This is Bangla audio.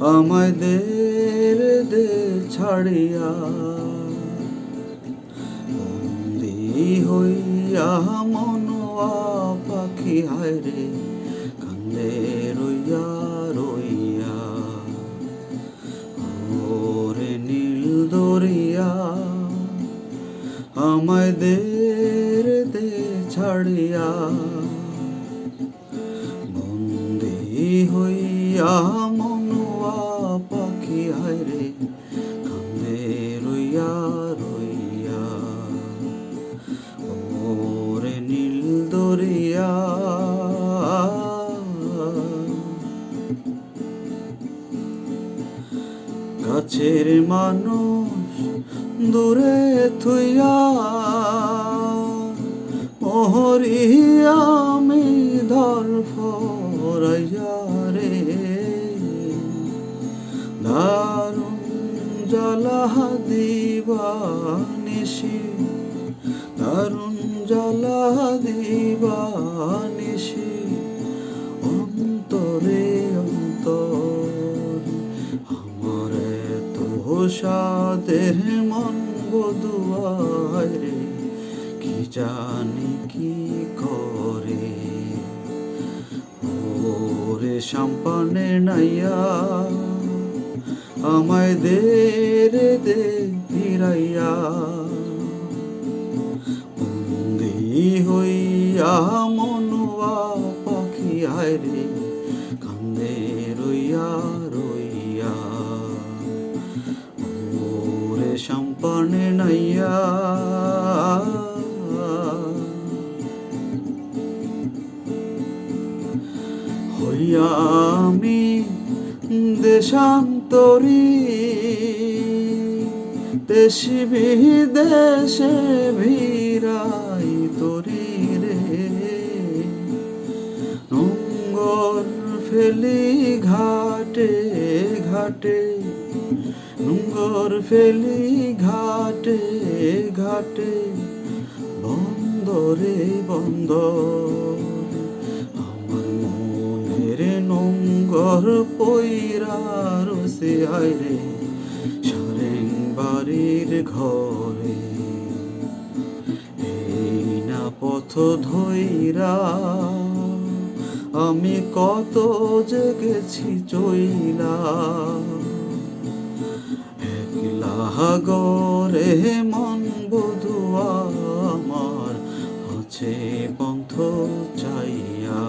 আমায় দের দে ছাড়িয়া বন্দি হইয়া মনোয়া পাখি, হায় কান্দে রইয়া রইয়া। ওরে নীল দরিয়া, আমায় দের দে ছাড়িয়া। বন্দি হইয়া রে, কান্দে রইয়া রইয়া। ওরে নীল দরিয়া। কাছের মানুষ দূরে থুইয়া মোহরি আমি ধর ফরাইয়া রে। জ্বালা দিবা নিশি দারুণ জ্বালা দিবা নিশি অন্তরে অন্তর আমার তো সাদের মন বধুয়ায় রে কি জানি কি করে? ওরে সাম্পানে নাইয়া আমায় দে রে, দে ফিরাইয়া। হইয়া মনুয়া পাখি আয় রে, কান্দে রইয়া রইয়া। ওরে সাম্পানে নাইয়া। হইয়া আমি দেশান্তরী দেশি বিদেশে ভিড়াই তরি রে। নোংর ফেলি ঘাটে ঘাটে নোংর ফেলি ঘাটে ঘাটে, বন্দরে বন্দর। নোংর পইরা রসে আয় রে সারেং বাড়ির ঘরে। এই না পথ ধইরা আমি কত জেগেছি চইলা। একলা গরে মন বধুয়া আমার আছে পন্থ চাইয়া।